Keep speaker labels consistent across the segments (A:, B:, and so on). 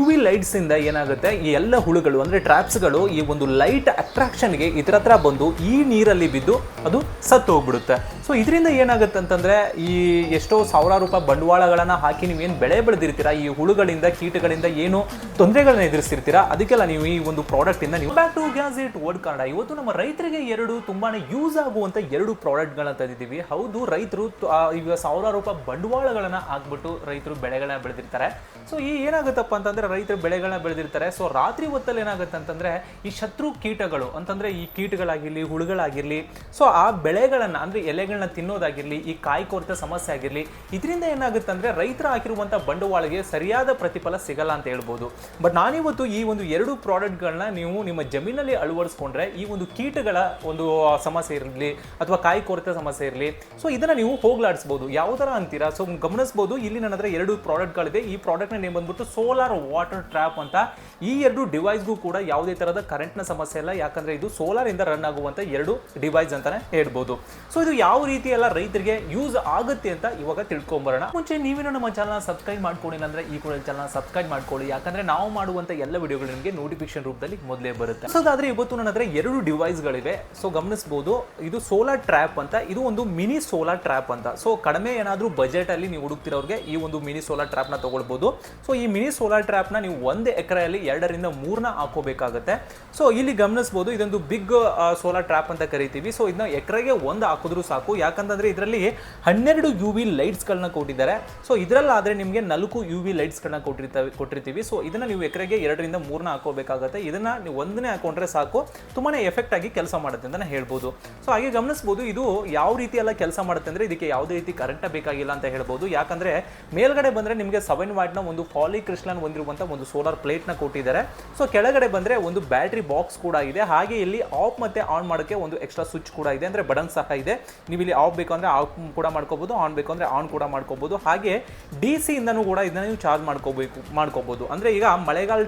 A: You V lights ಇಂದ ಏನಾಗುತ್ತೆ? ಈ ಎಲ್ಲ ಹುಳುಗಳು, ಅಂದ್ರೆ ಟ್ರಾಪ್ಸ್ಗಳು ಈ ಒಂದು ಲೈಟ್ ಅಟ್ರಾಕ್ಷನ್ಗೆ ಇದ್ರ ಹತ್ರ ಬಂದು ಈ ನೀರಲ್ಲಿ ಬಿದ್ದು ಅದು ಸತ್ತು ಹೋಗ್ಬಿಡುತ್ತೆ. ಸೊ ಇದರಿಂದ ಏನಾಗುತ್ತೆ ಅಂತಂದ್ರೆ, ಈ ಎಷ್ಟೋ ಸಾವಿರಾರು ರೂಪಾಯಿ ಬಂಡವಾಳಗಳನ್ನ ಹಾಕಿ ನೀವು ಏನು ಬೆಳೆ ಬೆಳೆದಿರ್ತೀರಾ? ಈ ಹುಳುಗಳಿಂದ, ಕೀಟಗಳಿಂದ ಏನು ತೊಂದರೆಗಳನ್ನ ಎದುರಿಸ್ತಿರ್ತೀರಾ? ಅದಕ್ಕೆಲ್ಲ ನೀವು ಈ ಒಂದು ಪ್ರಾಡಕ್ಟ್ ಇಂದ ನೀವು ಬ್ಯಾಕ್ ಟು ಗ್ಯಾಸ್ ಇಟ್ ವರ್ಡ್ ಕನ್ನಡ ಇವತ್ತು ನಮ್ಮ ರೈತರಿಗೆ ಎರಡು ತುಂಬಾನೇ ಯೂಸ್ ಆಗುವಂತ ಎರಡು ಪ್ರಾಡಕ್ಟ್ಗಳನ್ನ ತಂದಿದ್ದೀವಿ. ಹೌದು, ರೈತರು ಈಗ ಸಾವಿರಾರು ರೂಪಾಯಿ ಬಂಡವಾಳಗಳನ್ನ ಹಾಕ್ಬಿಟ್ಟು ರೈತರು ಬೆಳೆಗಳನ್ನ ಬೆಳೆದಿರ್ತಾರೆ. ಸೊ ಈ ಏನಾಗುತ್ತಪ್ಪ ಅಂತಂದ್ರೆ ರೈತರು ಬೆಳೆಗಳನ್ನ ಬೆಳೆದಿರ್ತಾರೆ. ಸೊ ರಾತ್ರಿ ಹೊತ್ತಲ್ಲಿ ಏನಾಗುತ್ತೆ ಅಂತಂದ್ರೆ ಈ ಶತ್ರು ಕೀಟಗಳು, ಅಂತಂದ್ರೆ ಈ ಕೀಟಗಳಾಗಿರ್ಲಿ, ಹುಳುಗಳಾಗಿರ್ಲಿ ಸೊ ಆ ಬೆಳೆಗಳನ್ನ, ಅಂದ್ರೆ ಎಲೆಗಳನ್ನ ತಿನ್ನೋದಾಗಿರ್ಲಿ, ಈ ಕಾಯಿ ಕೊರತೆ ಸಮಸ್ಯೆ ಆಗಿರ್ಲಿ, ಇದರಿಂದ ಏನಾಗುತ್ತೆ ಅಂದ್ರೆ ರೈತರು ಹಾಕಿರುವಂತ ಬಂಡವಾಳಗೆ ಸರಿಯಾದ ಪ್ರತಿಫಲ ಸಿಗಲ್ಲ ಅಂತ ಹೇಳ್ಬೋದು. ಬಟ್ ನಾನಿವತ್ತು ಈ ಒಂದು ಎರಡು ಪ್ರಾಡಕ್ಟ್ಗಳನ್ನ ನೀವು ನಿಮ್ಮ ಜಮೀನಲ್ಲಿ ಅಳವಡಿಸ್ಕೊಂಡ್ರೆ, ಈ ಒಂದು ಕೀಟಗಳ ಒಂದು ಸಮಸ್ಯೆ ಇರಲಿ, ಅಥವಾ ಕಾಯಿ ಕೊರತೆ ಸಮಸ್ಯೆ ಇರಲಿ ಸೊ ಇದನ್ನ ನೀವು ಹೋಗ್ಲಾಡಿಸ್ಬೋದು. ಯಾವ ಥರ ಅಂತೀರಾ? ಸೊ ಗಮನಿಸಬಹುದು ಇಲ್ಲಿ ನನ್ನ ಹತ್ರ ಎರಡು ಪ್ರಾಡಕ್ಟ್ಗಳಿದೆ. ಈ ಪ್ರಾಡಕ್ಟ್ನ ನೇಮ್ ಬಂದ್ಬಿಟ್ಟು ಸೋಲಾರ್ ವಾಟರ್ ಟ್ರ್ಯಾಪ್ ಅಂತ ಈ ಎರಡು ಡಿವೈಸ್ಗೂ ಕೂಡ ಯಾವುದೇ ತರಹದ ಕರೆಂಟ್ನ ಸಮಸ್ಯೆ ಇಲ್ಲ. ಯಾಕಂದ್ರೆ ಇದು ಸೋಲಾರ್ ಇಂದ ರನ್ ಆಗುವಂತ ಎರಡು ಡಿವೈಸ್ ಅಂತಾನೆ ಹೇಳ್ಬೋದು. ಸೊ ಇದು ಯಾವ ರೀತಿ ಎಲ್ಲ ರೈತರಿಗೆ ಯೂಸ್ ಆಗುತ್ತೆ ಅಂತ ಇವಾಗ ತಿಳ್ಕೊಂಬರೋಣ. ಮುಂಚೆ ನೀವೇನು ನಮ್ಮ ಚಾನಲ್ ಸಬ್ಸ್ಕ್ರೈಬ್ ಮಾಡ್ಕೊಂಡಿಲ್ಲ ಅಂದ್ರೆ ಈ ಕೂಡ ಚಾನಲ್ ಸಬ್ಸ್ಕ್ರೈಬ್ ಮಾಡ್ಕೊಳ್ಳಿ. ಯಾಕಂದ್ರೆ ನಾವು ಮಾಡುವಂತ ಎಲ್ಲ ವಿಡಿಯೋಗಳು ನಿಮಗೆ ನೋಟಿಫಿಕೇಶನ್ ರೂಪದಲ್ಲಿ ಮೊದಲೇ ಬರುತ್ತೆ. ಸೊ ಅದಾದ್ರೆ ಇವತ್ತು ನನ್ನ ಹತ್ರ ಎರಡು ಡಿವೈಸ್ಗಳಿವೆ ಸೊ ಗಮನಿಸಬಹುದು ಇದು ಸೋಲಾರ್ ಟ್ರ್ಯಾಪ್ ಅಂತ, ಇದು ಒಂದು ಮಿನಿ ಸೋಲಾರ್ ಟ್ರ್ಯಾಪ್ ಅಂತ. ಸೊ ಕಡಿಮೆ ಏನಾದರೂ ಬಜೆಟ್ ಅಲ್ಲಿ ನೀವು ಹುಡುಕ್ತಿರೋರಿಗೆ ಈ ಒಂದು ಮಿನಿ ಸೋಲಾರ್ ಟ್ರ್ಯಾಪ್ನ ತಗೊಳ್ಬಹುದು ಸೊ ಈ ಮಿನಿ ಸೋಲಾರ್ ಟ್ರ್ಯಾಪ್ ನ ನೀವು ಒಂದೇ ಎಕರೆಯಲ್ಲಿ ಎರಡರಿಂದ ಮೂರನ ಹಾಕೋಬೇಕಾಗುತ್ತೆ. ಸೊ ಇಲ್ಲಿ ಗಮನಿಸಬಹುದು ಇದೊಂದು ಬಿಗ್ ಸೋಲಾರ್ ಟ್ರ್ಯಾಪ್ ಅಂತ ಕರಿತೀವಿ. ಸೊ ಇದನ್ನ ಎಕರೆಗೆ ಒಂದು ಹಾಕಿದ್ರು ಸಾಕು. ಯಾಕಂತಂದ್ರೆ ಇದರಲ್ಲಿ ಹನ್ನೆರಡು ಯು ವಿ ಲೈಟ್ಸ್ಗಳನ್ನ ಕೊಟ್ಟಿದ್ದಾರೆ. ಸೊ ಇದರಲ್ಲಾದ್ರೆ ನಿಮಗೆ ನಾಲ್ಕು ಯು ವಿ ಲೈಟ್ಸ್ಗಳನ್ನ ಕೊಟ್ಟಿರ್ತವೆ, ಕೊಟ್ಟಿರ್ತೀವಿ. ಸೊ ಇದನ್ನ ನೀವು ಎಕರೆಗೆ ಎರಡರಿಂದ ಮೂರನ ಹಾಕೋಬೇಕಾಗುತ್ತೆ. ಇದನ್ನ ನೀವು ಒಂದನೇ ಹಾಕೊಂಡ್ರೆ ಸಾಕು. ತುಂಬಾನೇ ಎಫೆಕ್ಟ್ ಆಗಿ ಕೆಲಸ ಮಾಡುತ್ತೆ ಅಂತ ಹೇಳ್ಬೋದು. ಸೊ ಹಾಗೆ ಗಮನಿಸ್ಬೋದು, ಇದು ಯಾವ ರೀತಿ ಎಲ್ಲ ಕೆಲಸ ಮಾಡುತ್ತೆ ಅಂದ್ರೆ ಇದಕ್ಕೆ ಯಾವುದೇ ರೀತಿ ಕರೆಂಟ್ ಬೇಕಾಗಿಲ್ಲ ಅಂತ ಹೇಳ್ಬೋದು. ಯಾಕಂದ್ರೆ ಮೇಲ್ಗಡೆ ಬಂದ್ರೆ ನಿಮಗೆ ಸೆವೆನ್ ವಾಟ್ನ ಒಂದು ಪಾಲಿ ಕ್ರಿಸ್ಟಲ್ ಹೊಂದಿರುವಂತ ಒಂದು ಸೋಲಾರ್ ಪ್ಲೇಟ್ನ ಕೊಟ್ಟಿದ್ದಾರೆ. ಸೊ ಕೆಳಗಡೆ ಬಂದ್ರೆ ಒಂದು ಬ್ಯಾಟ್ರಿ ಬಾಕ್ಸ್ ಕೂಡ ಇದೆ. ಹಾಗೆ ಇಲ್ಲಿ ಆಫ್ ಮತ್ತೆ ಆನ್ ಮಾಡೋಕೆ ಒಂದು ಎಕ್ಸ್ಟ್ರಾ ಸ್ವಿಚ್ ಕೂಡ ಇದೆ. ಅಂದ್ರೆ ಬಟನ್ ಸಹ ಇದೆ. ನೀವು ಇಲ್ಲಿ ಆಫ್ ಬೇಕು ಅಂದ್ರೆ ಆಫ್ ಕೂಡ ಮಾಡ್ಕೋಬಹುದು ಆನ್ ಬೇಕು ಅಂದ್ರೆ ಆನ್ ಕೂಡ ಮಾಡ್ಕೋಬಹುದು ಹಾಗೆ ಡಿ ಸಿ ಇಂದನೂ ಕೂಡ ಇದನ್ನ ನೀವು ಚಾರ್ಜ್ ಮಾಡ್ಕೋಬೇಕು ಮಾಡ್ಕೋಬಹುದು ಅಂದ್ರೆ ಈಗ ಮಳೆಗಾಲ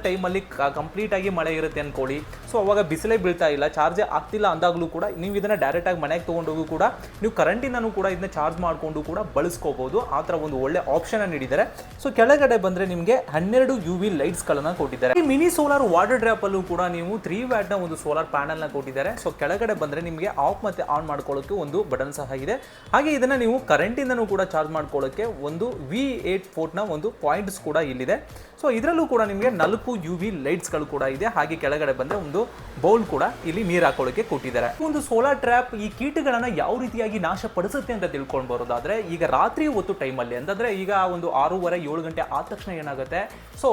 A: ಕಂಪ್ಲೀಟ್ ಆಗಿ ಮಳೆ ಇರುತ್ತೆ ಅನ್ಕೊಳ್ಳಿ. ಸೊ ಅವಾಗ ಬಿಸಿಲೇ ಬೀಳ್ತಾ ಇಲ್ಲ ಚಾರ್ಜ್ ಆಗ್ತಿಲ್ಲ ಅಂದಾಗಲೂ ಕೂಡ ನೀವು ಇದನ್ನ ಡೈರೆಕ್ಟ್ ಆಗಿ ಮನೆಗೆ ತೊಗೊಂಡೋಗೂ ಕೂಡ ನೀವು ಕರೆಂಟಿಂದನೂ ಕೂಡ ಇದನ್ನ ಚಾರ್ಜ್ ಮಾಡ್ಕೊಂಡು ಕೂಡ ಬಳಸ್ಕೋಬಹುದು ಆ ಥರ ಒಂದು ಒಳ್ಳೆ ಆಪ್ಷನ್ ನೀಡಿದ್ದಾರೆ. ಸೊ ಕೆಳಗಡೆ ಬಂದ್ರೆ ನಿಮಗೆ ಹನ್ನೆರಡು ಯು ಲೈಟ್ಸ್ ಗಳನ್ನ ಕೊಟ್ಟಿದ್ದಾರೆ. ಈ ಮಿನಿ ಸೋಲಾರ್ ವಾಟರ್ ಡ್ರಾಪ್ ಅಲ್ಲೂ ಕೂಡ ನೀವು ತ್ರೀ ವ್ಯಾಟ್ನ ಒಂದು ಸೋಲಾರ್ ಪ್ಯಾನಲ್ನ ಕೊಟ್ಟಿದ್ದಾರೆ. ಸೊ ಕೆಳಗಡೆ ಬಂದ್ರೆ ನಿಮಗೆ ಆಫ್ ಮತ್ತೆ ಆನ್ ಮಾಡ್ಕೊಳ್ಳೋಕೆ ಒಂದು ಬಟನ್ ಸಹ ಇದೆ. ಹಾಗೆ ಇದನ್ನ ನೀವು ಕರೆಂಟ್ ಇಂದನೂ ಕೂಡ ಚಾರ್ಜ್ ಮಾಡ್ಕೊಳ್ಳೋಕೆ ಒಂದು ವಿ ಏಟ್ನ ಒಂದು ಪಾಯಿಂಟ್ಸ್ ಕೂಡ ಇಲ್ಲಿದೆ. ಸೊ ಇದರಲ್ಲೂ ಕೂಡ ನಿಮಗೆ ನಾಲ್ಕು ಯು ವಿ ಲೈಟ್ಸ್ಗಳು ಕೂಡ ಇದೆ. ಹಾಗೆ ಕೆಳಗಡೆ ಬಂದ್ರೆ ಒಂದು ಬೌಲ್ ಕೂಡ ಇಲ್ಲಿ ನೀರು ಹಾಕೊಳ್ಳೋಕೆ ಕೊಟ್ಟಿದ್ದಾರೆ. ಒಂದು ಸೋಲಾರ್ ಟ್ರ್ಯಾಪ್ ಈ ಕೀಟಗಳನ್ನ ಯಾವ ರೀತಿಯಾಗಿ ನಾಶ ಪಡಿಸುತ್ತೆ ಅಂತ ತಿಳ್ಕೊಂಡು ಬರೋದಾದ್ರೆ, ಈಗ ರಾತ್ರಿ ಹೊತ್ತು ಟೈಮಲ್ಲಿ ಅಂತಂದ್ರೆ ಈಗ ಒಂದು ಆರೂವರೆ ಏಳು ಗಂಟೆ ಆದ ತಕ್ಷಣ ಏನಾಗುತ್ತೆ? ಸೊ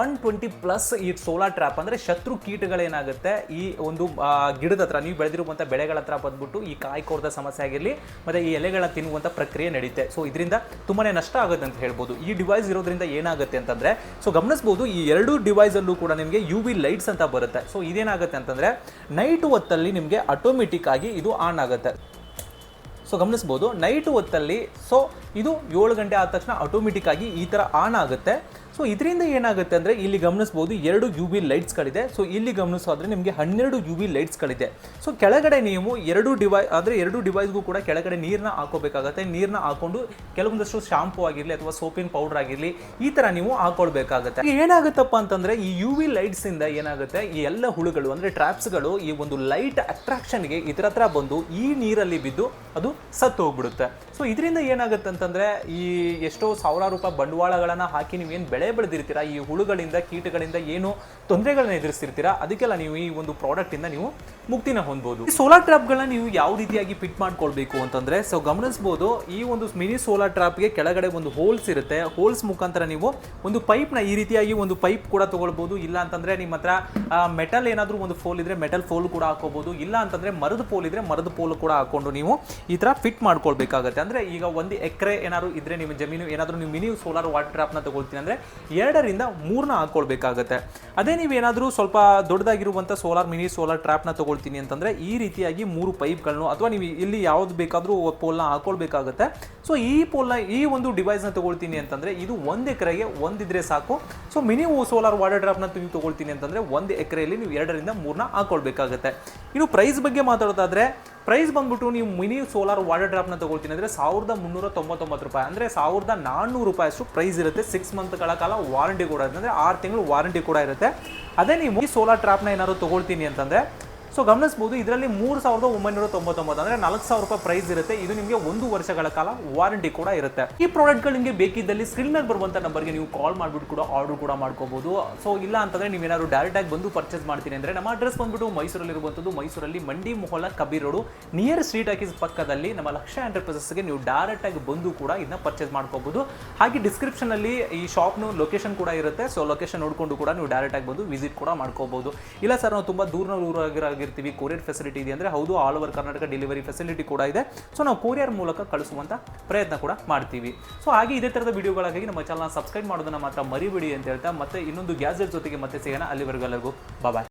A: ಒನ್ ಟ್ವೆಂಟಿ ಪ್ಲಸ್ ಈ ಸೋಲಾರ್ ಟ್ರ್ಯಾಪ್ ಅಂದ್ರೆ ಶತ್ರು ಕೀಟಗಳೇನಾಗುತ್ತೆ? ಈ ಒಂದು ಗಿಡದ ಹತ್ರ, ನೀವು ಬೆಳೆದಿರುವಂಥ ಬೆಳೆಗಳ ಹತ್ರ ಬಂದ್ಬಿಟ್ಟು ಈ ಕಾಯಿ ಕೊರದ ಸಮಸ್ಯೆ ಆಗಿರಲಿ, ಮತ್ತೆ ಈ ಎಲೆಗಳ ತಿನ್ನುವಂತ ಪ್ರಕ್ರಿಯೆ ನಡೆಯುತ್ತೆ ಸೊ ಇದರಿಂದ ತುಂಬಾನೇ ನಷ್ಟ ಆಗುತ್ತೆ ಅಂತ ಹೇಳ್ಬೋದು. ಈ ಡಿವೈಸ್ ಇರೋದ್ರಿಂದ ಏನಾಗುತ್ತೆ ಅಂತಂದ್ರೆ ಸೊ ಗಮನಿಸಬಹುದು ಈ ಎರಡು ಡಿವೈಸ್ ಅಲ್ಲೂ ಕೂಡ ನಿಮಗೆ ಯು ವಿ ಲೈಟ್ಸ್ ಅಂತ ಬರುತ್ತೆ. ಸೊ ಇದೇನಾಗುತ್ತೆ ಅಂತಂದ್ರೆ ನೈಟ್ ಹೊತ್ತಲ್ಲಿ ನಿಮಗೆ ಆಟೋಮೆಟಿಕ್ ಆಗಿ ಇದು ಆನ್ ಆಗುತ್ತೆ. ಸೊ ಗಮನಿಸ್ಬೋದು ನೈಟ್ ಹೊತ್ತಲ್ಲಿ ಸೊ ಇದು ಏಳು ಗಂಟೆ ಆದ ತಕ್ಷಣ ಆಟೋಮೆಟಿಕ್ ಆಗಿ ಈ ಥರ ಆನ್ ಆಗುತ್ತೆ. ಸೊ ಇದರಿಂದ ಏನಾಗುತ್ತೆ ಅಂದರೆ ಇಲ್ಲಿ ಗಮನಿಸ್ಬೋದು ಎರಡು ಯು ವಿ ಲೈಟ್ಸ್ಗಳಿದೆ ಸೊ ಇಲ್ಲಿ ಗಮನಿಸೋದ್ರೆ ನಿಮಗೆ ಹನ್ನೆರಡು ಯು ವಿ ಲೈಟ್ಸ್ಗಳಿದೆ ಸೊ ಕೆಳಗಡೆ ನೀವು ಎರಡು ಡಿವೈ ಆದರೆ ಎರಡು ಡಿವೈಸ್ಗೂ ಕೂಡ ಕೆಳಗಡೆ ನೀರನ್ನ ಹಾಕೋಬೇಕಾಗತ್ತೆ. ನೀರನ್ನ ಹಾಕೊಂಡು ಕೆಲವೊಂದಷ್ಟು ಶಾಂಪೂ ಆಗಿರಲಿ ಅಥವಾ ಸೋಪಿನ ಪೌಡರ್ ಆಗಿರಲಿ ಈ ಥರ ನೀವು ಹಾಕೊಳ್ಬೇಕಾಗತ್ತೆ. ಏನಾಗುತ್ತಪ್ಪ ಅಂತಂದರೆ ಈ ಯು ವಿ ಲೈಟ್ಸ್ ಇಂದ ಏನಾಗುತ್ತೆ? ಈ ಎಲ್ಲ ಹುಳುಗಳು, ಅಂದರೆ ಟ್ರಾಪ್ಸ್ಗಳು ಈ ಒಂದು ಲೈಟ್ ಅಟ್ರಾಕ್ಷನ್ಗೆ ಇದ್ರ ಹತ್ರ ಬಂದು ಈ ನೀರಲ್ಲಿ ಬಿದ್ದು ಅದು ಸತ್ತು ಹೋಗ್ಬಿಡುತ್ತೆ. ಸೊ ಇದರಿಂದ ಏನಾಗುತ್ತೆ ಅಂತಂದ್ರೆ ಈ ಎಷ್ಟೋ ಸಾವಿರಾರು ರೂಪಾಯಿ ಬಂಡವಾಳಗಳನ್ನ ಹಾಕಿ ನೀವು ಏನು ಬೆಳೆ ಬೆಳೆದಿರ್ತೀರಾ? ಈ ಹುಳುಗಳಿಂದ, ಕೀಟಗಳಿಂದ ಏನು ತೊಂದರೆಗಳನ್ನ ಎದುರಿಸ್ತಿರ್ತೀರಾ? ಅದಕ್ಕೆಲ್ಲ ನೀವು ಈ ಒಂದು ಪ್ರಾಡಕ್ಟ್ ಇಂದ ನೀವು ಮುಕ್ತಿನ ಹೊಂದ್ಬೋದು. ಈ ಸೋಲಾರ್ ಟ್ರಾಪ್ಗಳನ್ನ ನೀವು ಯಾವ ರೀತಿಯಾಗಿ ಫಿಟ್ ಮಾಡ್ಕೊಳ್ಬೇಕು ಅಂತಂದ್ರೆ ಸೊ ಗಮನಿಸಬಹುದು ಈ ಒಂದು ಮಿನಿ ಸೋಲಾರ್ ಟ್ರಾಪ್ಗೆ ಕೆಳಗಡೆ ಒಂದು ಹೋಲ್ಸ್ ಇರುತ್ತೆ. ಹೋಲ್ಸ್ ಮುಖಾಂತರ ನೀವು ಒಂದು ಪೈಪ್ನ ಈ ರೀತಿಯಾಗಿ ಒಂದು ಪೈಪ್ ಕೂಡ ತೊಗೊಳ್ಬೋದು. ಇಲ್ಲ ಅಂತಂದ್ರೆ ನಿಮ್ಮ ಹತ್ರ ಮೆಟಲ್ ಏನಾದರೂ ಒಂದು ಫೋಲ್ ಇದ್ರೆ ಮೆಟಲ್ ಫೋಲ್ ಕೂಡ ಹಾಕೋಬಹುದು ಇಲ್ಲ ಅಂತಂದ್ರೆ ಮರದ ಪೋಲ್ ಇದ್ರೆ ಮರದ ಪೋಲ್ ಕೂಡ ಹಾಕ್ಕೊಂಡು ನೀವು ಈ ತರ ಫಿಟ್ ಮಾಡ್ಕೊಳ್ಬೇಕಾಗತ್ತೆ. ಅಂದ್ರೆ ಈಗ ಒಂದು ಎಕರೆ ಏನಾದ್ರು ಇದ್ರೆ ನಿಮ್ಮ ಜಮೀನು, ಏನಾದರೂ ನೀವು ಮಿನಿ ಸೋಲಾರ್ ವಾಟರ್ ಟ್ರಾಪ್ನ ತಗೊಳ್ತೀನಿ ಅಂದ್ರೆ ಎರಡರಿಂದ ಮೂರನ್ನ ಹಾಕ್ಕೊಳ್ಬೇಕಾಗತ್ತೆ ಅದೇ ನೀವು ಏನಾದರೂ ಸ್ವಲ್ಪ ದೊಡ್ಡದಾಗಿರುವಂಥ ಸೋಲಾರ್ ಮಿನಿ ಸೋಲಾರ್ ಟ್ರ್ಯಾಪ್ನ ತೊಗೊಳ್ತೀನಿ ಅಂತಂದರೆ ಈ ರೀತಿಯಾಗಿ ಮೂರು ಪೈಪ್ಗಳನ್ನು ಅಥವಾ ನೀವು ಇಲ್ಲಿ ಯಾವ್ದು ಬೇಕಾದರೂ ಪೋಲ್ನ ಹಾಕ್ಕೊಳ್ಬೇಕಾಗತ್ತೆ ಸೊ ಈ ಪೋಲ್ನ ಈ ಒಂದು ಡಿವೈಸ್ನ ತೊಗೊಳ್ತೀನಿ ಅಂತಂದರೆ ಇದು ಒಂದು ಎಕರೆಗೆ ಒಂದಿದ್ರೆ ಸಾಕು. ಸೊ ಮಿನಿ ಸೋಲಾರ್ ವಾಟರ್ ಡ್ರಾಪ್ನ ನೀವು ತೊಗೊಳ್ತೀನಿ ಅಂತಂದರೆ ಒಂದು ಎಕರೆಯಲ್ಲಿ ನೀವು ಎರಡರಿಂದ ಮೂರನ್ನ ಹಾಕ್ಕೊಳ್ಬೇಕಾಗತ್ತೆ ಇನ್ನು ಪ್ರೈಸ್ ಬಗ್ಗೆ ಮಾತಾಡೋದಾದ್ರೆ ಪ್ರೈಸ್ ಬಂದ್ಬಿಟ್ಟು ನೀವು ಮಿನಿ ಸೋಲಾರ್ ವಾಟರ್ ಡ್ರಾಪ್ನ ತಗೊಳ್ತೀನಿ ಅಂದರೆ ಸಾವಿರದ ಮುನ್ನೂರ ತೊಂಬತ್ತೊಂಬತ್ತು ರೂಪಾಯಿ. ಅಂದರೆ ಸಾವಿರದ ನಾನ್ನೂರು ರೂಪಾಯಿ ಅಷ್ಟು ಪ್ರೈಸ್ ಇರುತ್ತೆ. ಸಿಕ್ಸ್ ಮಂತ್ಗಳ ಕಾಲ ವಾರಂಟಿ ಕೂಡ ಇರುತ್ತೆ. ಅಂದರೆ ಆರು ತಿಂಗಳು ವಾರಂಟಿ ಕೂಡ ಇರುತ್ತೆ. ಅದೇ ನೀವು ಈ ಸೋಲಾರ್ ಟ್ರಾಪ್ನ ಏನಾದ್ರು ತೊಗೊಳ್ತೀನಿ ಅಂತಂದರೆ ಸೊ ಗಮನಿಸಬಹುದು ಇದರಲ್ಲಿ ಮೂರು ಸಾವಿರದ ಒಂಬೈನೂರ ತೊಂಬತ್ತೊಂಬತ್ತು ಅಂದರೆ ನಾಲ್ಕು ಸಾವಿರ ರೂಪಾಯಿ ಪ್ರೈಸ್ ಇರುತ್ತೆ. ಇದು ನಿಮಗೆ ಒಂದು ವರ್ಷಗಳ ಕಾಲ ವಾರಂಟಿ ಕೂಡ ಇರುತ್ತೆ. ಈ ಪ್ರಾಡಕ್ಟ್ಗಳು ನಿಮಗೆ ಬೇಕಿದ್ದಲ್ಲಿ ಸ್ಕ್ರೀನ್ ಮೇಲೆ ಬರುವಂಥ ನಂಬರ್ಗೆ ನೀವು ಕಾಲ್ ಮಾಡಿಬಿಟ್ಟು ಕೂಡ ಆರ್ಡರ್ ಕೂಡ ಮಾಡ್ಕೋಬಹುದು ಸೊ ಇಲ್ಲ ಅಂತಂದ್ರೆ ನೀವೇನಾದ್ರು ಡೈರೆಕ್ಟ್ ಆಗಿ ಬಂದು ಪರ್ಚೇಸ್ ಮಾಡ್ತೀನಿ ಅಂದರೆ ನಮ್ಮ ಅಡ್ರೆಸ್ ಬಂದ್ಬಿಟ್ಟು ಮೈಸೂರಲ್ಲಿ ಇರುವಂಥದ್ದು ಮೈಸೂರಲ್ಲಿ Mandi Mohalla Kabir road. Near street ಹಾಕಿಸ್ ಪಕ್ಕದಲ್ಲಿ ನಮ್ಮ ಲಕ್ಷ ಎಂಟರ್ಪ್ರೈಸಸ್ಗೆ ನೀವು ಡೈರೆಕ್ಟ್ ಆಗಿ ಬಂದು ಕೂಡ ಇದನ್ನ ಪರ್ಚೇಸ್ ಮಾಡ್ಕೋಬಹುದು ಹಾಗೆ ಡಿಸ್ಕ್ರಿಪ್ಷನ್ ಅಲ್ಲಿ ಈ ಶಾಪ್ನ ಲೊಕೇಶನ್ ಕೂಡ ಇರುತ್ತೆ. ಸೊ ಲೊಕೇಶನ್ ನೋಡಿಕೊಂಡು ಕೂಡ ನೀವು ಡೈರೆಕ್ಟ್ ಆಗಿ ಬಂದು ವಿಸಿಟ್ ಕೂಡ ಮಾಡ್ಕೋಬಹುದು ಇಲ್ಲ ಸರ್ ನಾವು ತುಂಬಾ ದೂರ ಊರಾಗಿರ್ತೀವಿ ಕೊರಿಯರ್ ಫೆಸಿಲಿಟಿ ಇದೆ ಅಂದ್ರೆ ಹೌದು all over Karnataka delivery facility ಕೂಡ ಇದೆ. ಸೊ ನಾವು ಕೊರಿಯರ್ ಮೂಲಕ ಕಳಿಸುವಂಥ ಪ್ರಯತ್ನ ಕೂಡ ಮಾಡ್ತೀವಿ. ಸೊ ಹಾಗೆ ಇದೇ ಥರದ ವಿಡಿಯೋಗಳಾಗಿ ನಮ್ಮ ಚಾನಲ್ನ ಸಬ್ಸ್ಕ್ರೈಬ್ ಮಾಡೋದನ್ನ ಮಾತ್ರ ಮರಿಬೇಡಿ ಅಂತ ಹೇಳ್ತಾ ಮತ್ತೆ ಇನ್ನೊಂದು ಗ್ಯಾಜೆಟ್ ಜೊತೆಗೆ ಮತ್ತೆ ಸಿಗೋಣ. ಅಲ್ಲಿವರೆಗೂ ಎಲ್ಲರಿಗೂ ಬಾಯ್